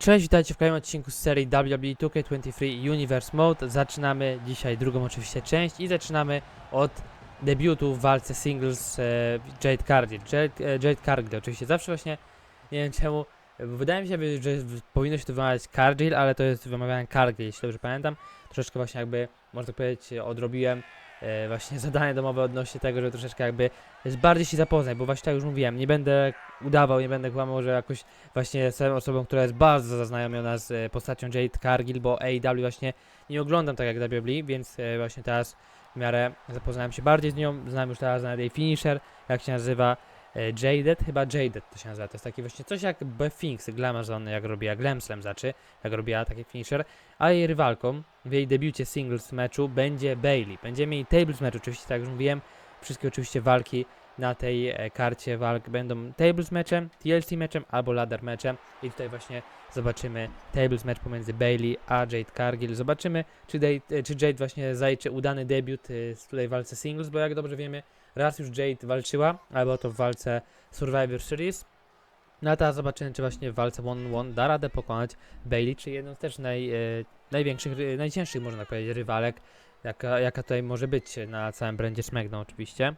Cześć, witajcie w kolejnym odcinku z serii WWE 2K23 Universe Mode. Zaczynamy dzisiaj drugą oczywiście część i zaczynamy od debiutu w walce singles e, Jade Cargill. Jade, e, Jade Cargill oczywiście zawsze właśnie, nie wiem czemu, wydaje mi się, że powinno się to wymawiać Cargill, ale to jest wymawiane Cargill, jeśli dobrze pamiętam. Troszeczkę właśnie jakby, można powiedzieć, odrobiłem e, właśnie zadanie domowe odnośnie tego, że troszeczkę jakby bardziej się zapoznać, bo właśnie tak już mówiłem, nie będę udawał, nie będę kłamał, że jakoś właśnie jestem osobą, która jest bardzo zaznajomiona z e, postacią Jade Cargill, bo AEW właśnie nie oglądam tak jak WWE, więc e, właśnie teraz w miarę zapoznałem się bardziej z nią, znam już teraz nawet jej finisher, jak się nazywa e, Jaded, chyba Jaded to się nazywa, to jest taki właśnie coś jak Phoenix, Glamazon, jak robiła Glam Slam znaczy, jak robiła taki finisher, a jej rywalką w jej debiucie singles meczu będzie Bailey. Będziemy mieli tables match oczywiście, tak jak już mówiłem, wszystkie oczywiście walki na tej e, karcie walk będą tables meczem, TLC meczem albo ladder meczem i tutaj właśnie zobaczymy tables match pomiędzy Bailey a Jade Cargill. Zobaczymy, czy, Jade, e, czy Jade właśnie zajczy udany debiut e, w tutaj walce singles, bo jak dobrze wiemy, raz już Jade walczyła, albo to w walce Survivor Series. No a teraz zobaczymy, czy właśnie w walce one-on-one da radę pokonać Bailey, czy jedną z też naj, e, największych, najcięższych, można powiedzieć, rywalek, jaka, jaka tutaj może być na całym brandzie SmackDown oczywiście.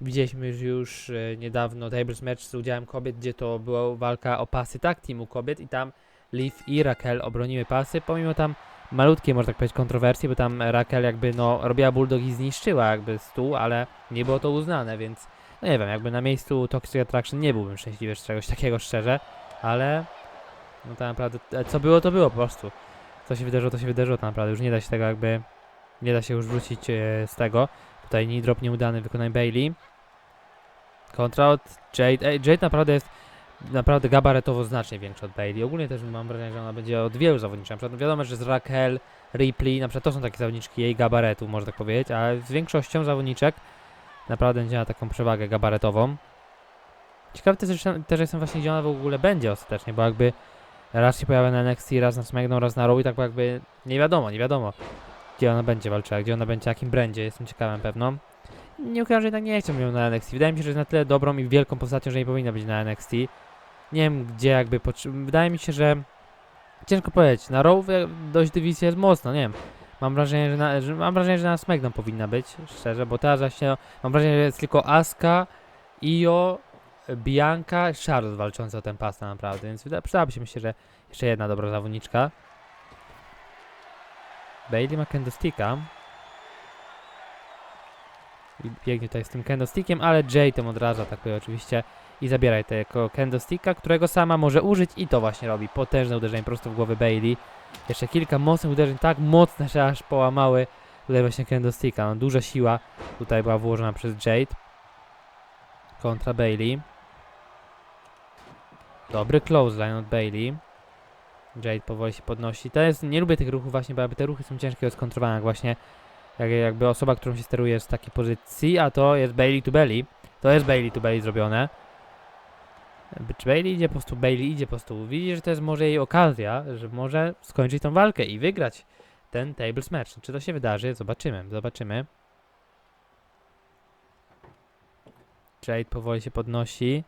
Widzieliśmy już, e, niedawno tables match z udziałem kobiet, gdzie to była walka o pasy tak teamu kobiet i tam Liv i Raquel obroniły pasy, pomimo tam malutkiej, można tak powiedzieć, kontrowersji, bo tam Raquel jakby no robiła bulldog i zniszczyła jakby stół, ale nie było to uznane, więc no nie wiem, jakby na miejscu Toxic Attraction nie byłbym szczęśliwy z czegoś takiego szczerze, ale no tak naprawdę, e, co było to było po prostu. Co się wydarzyło, to się wydarzyło tak naprawdę, już nie da się tego jakby, nie da się już wrócić e, z tego. Tutaj knee drop nieudany wykonanie Bailey. Kontra od Jade. Ej, Jade naprawdę jest naprawdę gabaretowo znacznie większa od Bailey. Ogólnie też mam wrażenie, że ona będzie od wielu zawodniczych. Na przykład no wiadomo, że z Raquel, Ripley, na przykład to są takie zawodniczki jej gabaretu, można tak powiedzieć, a z większością zawodniczek naprawdę będzie miała taką przewagę gabaretową. Ciekawy też, też jestem właśnie, gdzie ona w ogóle będzie ostatecznie, bo jakby raz się pojawia na NXT, raz na SmackDown, raz na Raw i tak jakby nie wiadomo, nie wiadomo gdzie ona będzie walczyła, gdzie ona będzie, jakim brandzie, jestem ciekawym pewno. Nie ukrywam, że jednak nie chcę ją na NXT. Wydaje mi się, że jest na tyle dobrą i wielką postacią, że nie powinna być na NXT. Nie wiem, gdzie jakby, wydaje mi się, że ciężko powiedzieć, na Raw dość dywizja jest mocno, nie wiem. Mam wrażenie, że na, że, mam wrażenie, że na SmackDown powinna być, szczerze, bo teraz właśnie, mam wrażenie, że jest tylko Asuka, Io, Bianca, Charlotte walczące o ten pas tak naprawdę, więc przydałaby się myślę, że jeszcze jedna dobra zawodniczka. Bailey ma candlesticka. I biegnie tutaj z tym candlestickiem, ale Jay tym od razu atakuje oczywiście i zabiera tego candlesticka, którego sama może użyć i to właśnie robi. Potężne uderzenie prosto w głowę Bailey. Jeszcze kilka mocnych uderzeń, tak mocne, że aż połamały tutaj właśnie candlesticka. No, duża siła tutaj była włożona przez Jade. Kontra Bailey. Dobry clothesline od Bailey. Jade powoli się podnosi. To jest, nie lubię tych ruchów właśnie, bo te ruchy są ciężkie do skontrowania, właśnie jak, jakby osoba, którą się steruje jest w takiej pozycji, a to jest Bailey to Belly. To jest Bailey to Belly zrobione. Czy Bailey idzie po prostu, Bailey idzie po prostu. Widzi, że to jest może jej okazja, że może skończyć tą walkę i wygrać ten tables match. Czy to się wydarzy? Zobaczymy, zobaczymy. Jade powoli się podnosi.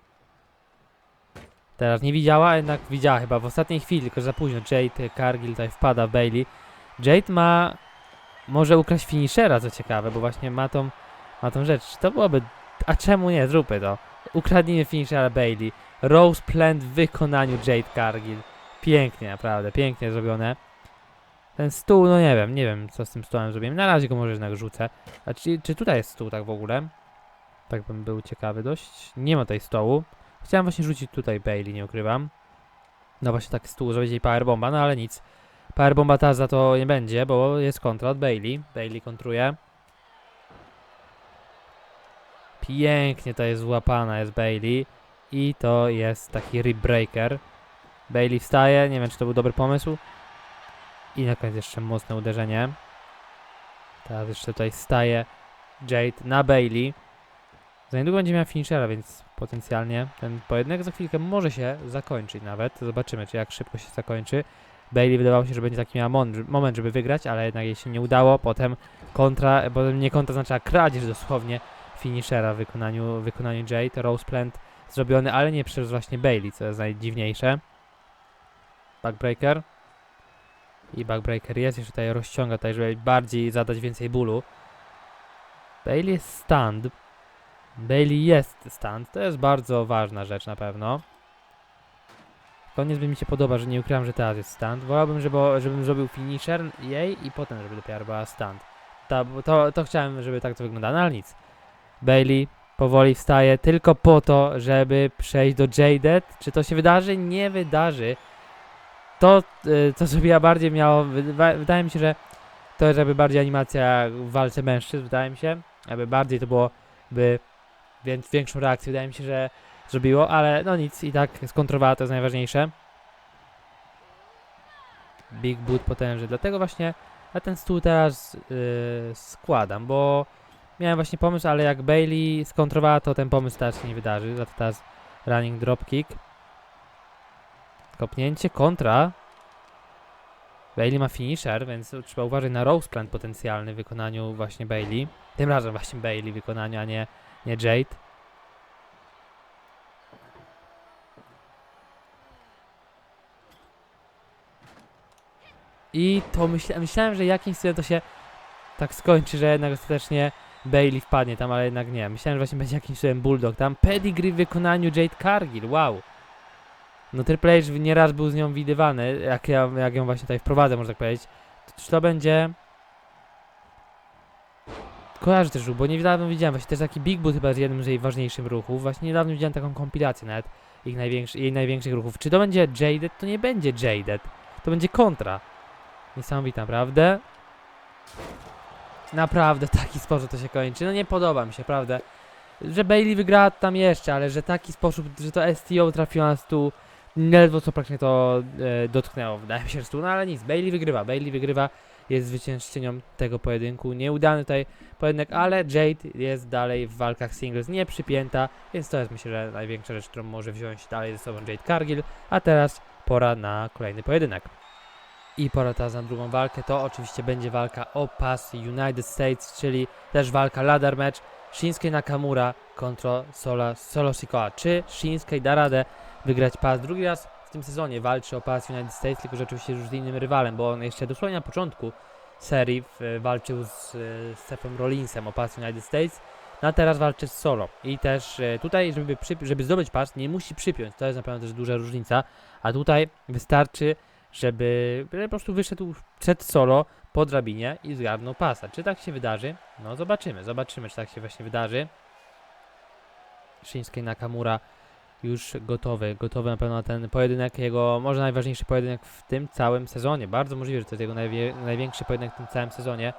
Teraz nie widziała, jednak widziała chyba w ostatniej chwili, tylko za późno. Jade Cargill tutaj wpada w Bailey. Jade ma. Może ukraść finishera, co ciekawe, bo właśnie ma tą, ma tą rzecz. To byłoby. A czemu nie? Zróbmy to. Ukradnijmy finishera Bailey. Rose Plant w wykonaniu Jade Cargill. Pięknie, naprawdę, pięknie zrobione. Ten stół, no nie wiem, nie wiem co z tym stołem zrobiłem. Na razie go może jednak rzucę. A czy, czy tutaj jest stół tak w ogóle? Tak bym był ciekawy dość. Nie ma tutaj stołu. Chciałem właśnie rzucić tutaj Bailey, nie ukrywam. No właśnie tak stół, zrobić jej powerbomba, no ale nic. Powerbomba ta za to nie będzie, bo jest kontra od Bailey. Bailey kontruje. Pięknie to jest złapana, jest Bailey. I to jest taki rib breaker. Bailey wstaje, nie wiem czy to był dobry pomysł. I na koniec jeszcze mocne uderzenie. Teraz jeszcze tutaj staje Jade na Bailey. Za niedługo będzie miała finishera, więc potencjalnie ten pojedynek za chwilkę może się zakończyć nawet. Zobaczymy, czy jak szybko się zakończy. Bailey wydawało się, że będzie taki miała moment, żeby wygrać, ale jednak jej się nie udało. Potem kontra, bo nie kontra znaczyła kradzież dosłownie finishera w wykonaniu, w wykonaniu Jade. Rose Plant zrobiony, ale nie przez właśnie Bailey, co jest najdziwniejsze. Backbreaker. I backbreaker jest, jeszcze tutaj rozciąga tutaj, żeby bardziej zadać więcej bólu. Bailey jest stand. Bailey jest stand, to jest bardzo ważna rzecz na pewno. Koniec by mi się podoba, że nie ukrywam, że teraz jest stand. Wolałbym, żeby, żebym zrobił finisher jej i potem, żeby dopiero była stand. Ta, bo to, to chciałem, żeby tak to wyglądało, no ale nic. Bailey powoli wstaje tylko po to, żeby przejść do Jaded. Czy to się wydarzy? Nie wydarzy. To, y, co zrobiła bardziej miało, wyda- wydaje mi się, że to żeby bardziej animacja w walce mężczyzn, wydaje mi się, aby bardziej to było, by więc większą reakcję, wydaje mi się, że zrobiło, ale no nic, i tak skontrowała, to jest najważniejsze. Big Boot potężny, dlatego właśnie ja ten stół teraz yy, składam, bo miałem właśnie pomysł, ale jak Bailey skontrowała, to ten pomysł teraz się nie wydarzy, to teraz running dropkick. Kopnięcie, kontra. Bailey ma finisher, więc trzeba uważać na Rose Plant potencjalny w wykonaniu właśnie Bailey. Tym razem właśnie Bailey w wykonaniu, a nie, nie Jade. I to myśla, myślałem, że jakimś cudem to się tak skończy, że jednak ostatecznie Bailey wpadnie tam, ale jednak nie. Myślałem, że właśnie będzie jakimś cudem Bulldog. Tam pedigree w wykonaniu Jade Cargill, wow. No Triple H nieraz był z nią widywany, jak, ja, jak ją właśnie tutaj wprowadzę, można tak powiedzieć. To, czy to będzie... Kojarzę też ruch, bo niedawno widziałem, właśnie też taki Big Boot chyba jest jednym z jej ważniejszych ruchów. Właśnie niedawno widziałem taką kompilację nawet ich największy, jej największych ruchów. Czy to będzie Jaded? To nie będzie Jaded. To będzie kontra. Niesamowite, naprawdę. Naprawdę taki sposób to się kończy. No nie podoba mi się, prawda. Że Bailey wygrała tam jeszcze, ale że taki sposób, że to STO trafiło na stół, ledwo co praktycznie to e, dotknęło, wydaje mi się, że stół, no ale nic, Bailey wygrywa, Bailey wygrywa, jest zwyciężczynią tego pojedynku, nieudany tutaj pojedynek, ale Jade jest dalej w walkach singles nie przypięta, więc to jest myślę, że największa rzecz, którą może wziąć dalej ze sobą Jade Cargill, a teraz pora na kolejny pojedynek. I pora teraz na drugą walkę, to oczywiście będzie walka o pas United States, czyli też walka ladder match Shinsuke Nakamura kontra Sola, Solo Sikoa. Czy Shinsuke da radę wygrać pas drugi raz tym sezonie? Walczy o pas United States, tylko że oczywiście już z innym rywalem, bo on jeszcze dosłownie na początku serii w, walczył z, z Sethem Rollinsem o pas United States, no a teraz walczy z Solo. I też e, tutaj, żeby, żeby zdobyć pas, nie musi przypiąć, to jest na pewno też duża różnica, a tutaj wystarczy żeby po prostu wyszedł przed solo po drabinie i zgarnął pasa. Czy tak się wydarzy? No zobaczymy, zobaczymy czy tak się właśnie wydarzy. Shinsuke Nakamura już gotowy, gotowy na pewno na ten pojedynek, jego może najważniejszy pojedynek w tym całym sezonie. Bardzo możliwe, że to jest jego najwie, największy pojedynek w tym całym sezonie.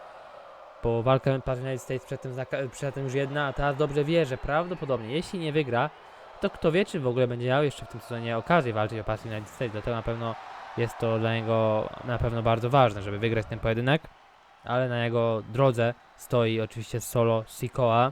Bo walka United States przedtem, zaka- przedtem już jedna, a teraz dobrze wie, że prawdopodobnie jeśli nie wygra, to kto wie, czy w ogóle będzie miał jeszcze w tym sezonie okazję walczyć o Pass United States. Dlatego na pewno jest to dla niego na pewno bardzo ważne, żeby wygrać ten pojedynek, ale na jego drodze stoi oczywiście solo Sikoa.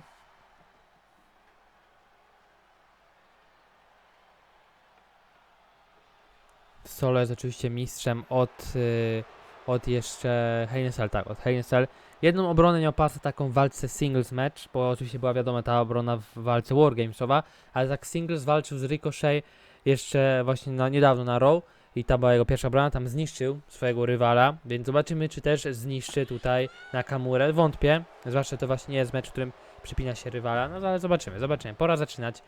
Solo jest oczywiście mistrzem od, y, od jeszcze Heinesel, tak, od Heinesel. Jedną obronę miał pasę taką w walce singles match, bo oczywiście była wiadoma ta obrona w walce Wargamesowa, ale tak singles walczył z Ricochet jeszcze właśnie na, niedawno na Raw i ta była jego pierwsza obrona, tam zniszczył swojego rywala, więc zobaczymy, czy też zniszczy tutaj Nakamurę. Wątpię, zwłaszcza to właśnie nie jest mecz, w którym przypina się rywala, no ale zobaczymy, zobaczymy. Pora zaczynać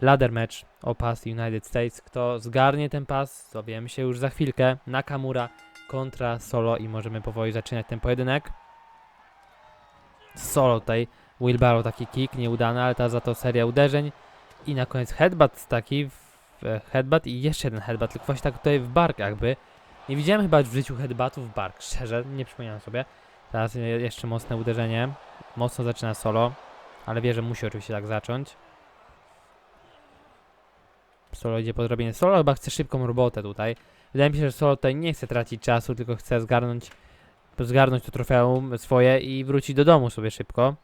ladder match o pas United States. Kto zgarnie ten pas, dowiemy się już za chwilkę. Nakamura kontra Solo i możemy powoli zaczynać ten pojedynek. Solo tutaj, Wilbaro taki kick, nieudany, ale ta za to seria uderzeń. I na koniec headbutt taki headbutt i jeszcze jeden headbutt, tylko właśnie tak tutaj w bark jakby. Nie widziałem chyba w życiu headbuttów w bark, szczerze, nie przypominam sobie. Teraz je- jeszcze mocne uderzenie. Mocno zaczyna solo, ale wie, że musi oczywiście tak zacząć. Solo idzie po zrobienie. Solo chyba chce szybką robotę tutaj. Wydaje mi się, że Solo tutaj nie chce tracić czasu, tylko chce zgarnąć, zgarnąć to trofeum swoje i wrócić do domu sobie szybko.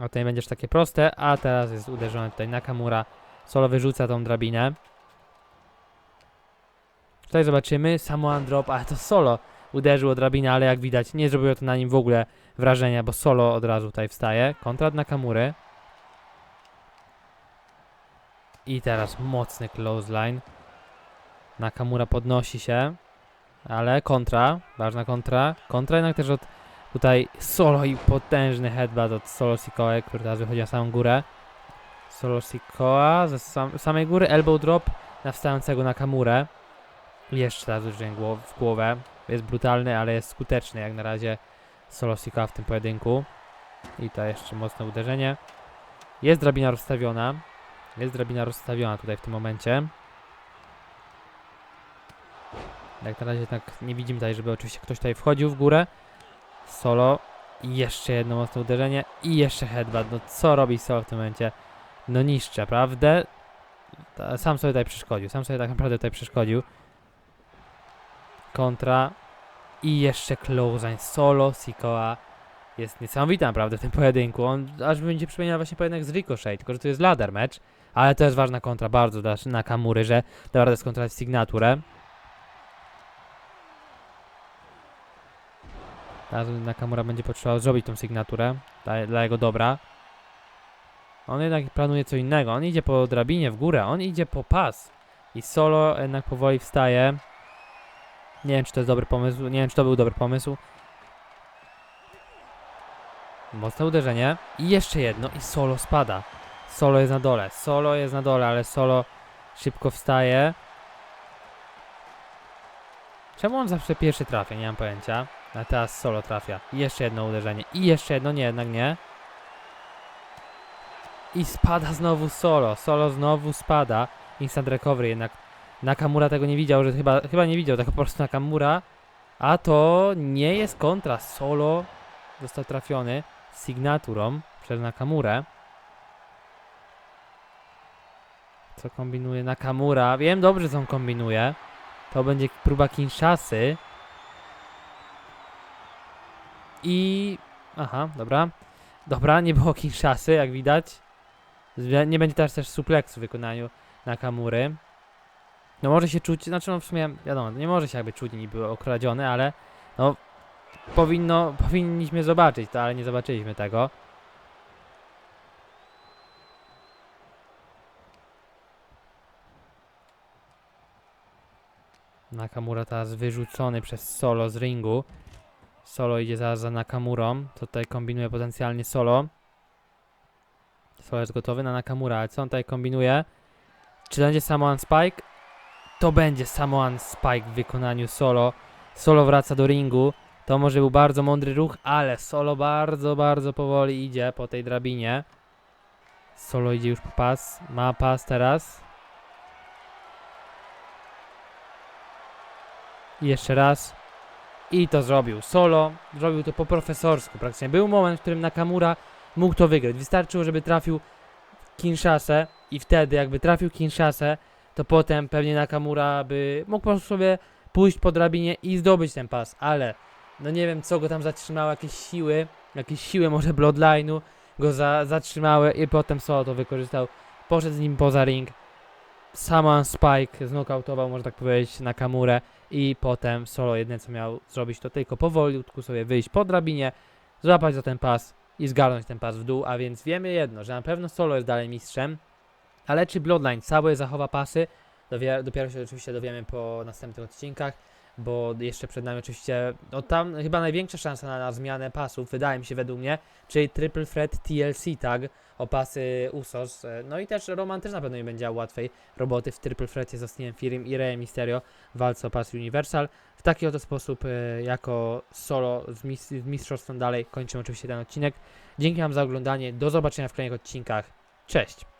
A to nie będziesz takie proste, a teraz jest uderzony tutaj Nakamura. Solo wyrzuca tą drabinę. Tutaj zobaczymy, Samoan drop, ale to Solo uderzył o drabinę, ale jak widać nie zrobiło to na nim w ogóle wrażenia, bo Solo od razu tutaj wstaje. Kontrat Nakamury. I teraz mocny clothesline. Nakamura podnosi się. Ale kontra, ważna kontra. Kontra jednak też od tutaj solo i potężny headbutt od Solo Sikoa, który teraz wychodzi na samą górę. Solo Sikoa ze sam, samej góry, elbow drop na wstającego Nakamurę. Jeszcze teraz uderzenie w głowę. Jest brutalny, ale jest skuteczny jak na razie Solo Sikoa w tym pojedynku. I to jeszcze mocne uderzenie. Jest drabina rozstawiona. Jest drabina rozstawiona tutaj w tym momencie. Jak na razie jednak nie widzimy tutaj, żeby oczywiście ktoś tutaj wchodził w górę. Solo. I jeszcze jedno mocne uderzenie. I jeszcze headbutt. No co robi Solo w tym momencie? No niszczy, naprawdę. Sam sobie tutaj przeszkodził. Sam sobie tak naprawdę tutaj przeszkodził. Kontra. I jeszcze clothesline. Solo Sikoa jest niesamowity naprawdę w tym pojedynku. On aż będzie przypominał właśnie pojedynek z Ricochet, tylko że to jest ladder match. Ale jest ważna kontra bardzo dla Nakamury, że da radę skontrolować sygnaturę. Teraz Nakamura będzie potrzebował zrobić tą sygnaturę dla, dla jego dobra. On jednak planuje co innego. On idzie po drabinie w górę, on idzie po pas. I solo jednak powoli wstaje. Nie wiem, czy to jest dobry pomysł. Nie wiem, czy to był dobry pomysł. Mocne uderzenie. I jeszcze jedno. I solo spada. Solo jest na dole. Solo jest na dole, ale solo szybko wstaje. Czemu on zawsze pierwszy trafia? Nie mam pojęcia. A teraz solo trafia. I jeszcze jedno uderzenie. I jeszcze jedno. Nie, jednak nie. I spada znowu solo. Solo znowu spada. Instant recovery jednak. Nakamura tego nie widział, że chyba, chyba nie widział tego po prostu Nakamura. A to nie jest kontra. Solo został trafiony sygnaturą przez Nakamurę. Co kombinuje Nakamura? Wiem dobrze, co on kombinuje. To będzie próba Kinshasy. I... Aha, dobra. Dobra, nie było Kinshasy, jak widać. Nie będzie teraz też supleksu w wykonaniu Nakamury. No może się czuć, znaczy no w sumie wiadomo, nie może się jakby czuć niby okradziony, ale no powinno, powinniśmy zobaczyć to, ale nie zobaczyliśmy tego. Nakamura teraz wyrzucony przez Solo z ringu. Solo idzie zaraz za Nakamurą. Tutaj kombinuje potencjalnie Solo. Solo jest gotowy na Nakamura, ale co on tutaj kombinuje? Czy będzie Samoan Spike? To będzie Samoan Spike w wykonaniu Solo. Solo wraca do ringu. To może był bardzo mądry ruch, ale Solo bardzo, bardzo powoli idzie po tej drabinie. Solo idzie już po pas. Ma pas teraz. Jeszcze raz. I to zrobił. Solo zrobił to po profesorsku praktycznie. Był moment, w którym Nakamura mógł to wygrać. Wystarczyło, żeby trafił Kinshasę i wtedy jakby trafił Kinshasę, to potem pewnie Nakamura by mógł po prostu sobie pójść po drabinie i zdobyć ten pas, ale no nie wiem co go tam zatrzymało, jakieś siły, jakieś siły może Bloodline'u go za, zatrzymały i potem Solo to wykorzystał, poszedł z nim poza ring, Saman Spike znokautował, można tak powiedzieć, Nakamurę i potem Solo jedyne co miał zrobić to tylko powolutku sobie wyjść po drabinie, złapać za ten pas i zgarnąć ten pas w dół, a więc wiemy jedno, że na pewno Solo jest dalej mistrzem, ale czy Bloodline cały zachowa pasy, dopiero się oczywiście dowiemy po następnych odcinkach, bo jeszcze przed nami oczywiście, no tam chyba największa szansa na, na zmianę pasów, wydaje mi się według mnie, czyli Triple Threat TLC tag o pasy Usos, no i też Roman też na pewno nie będzie łatwej roboty w Triple Threatie z Austin Fury i Rey Mysterio w walce o pas Universal. W taki oto sposób e, jako solo z, mis z mistrzostwem dalej kończymy oczywiście ten odcinek. Dzięki Wam za oglądanie, do zobaczenia w kolejnych odcinkach, cześć!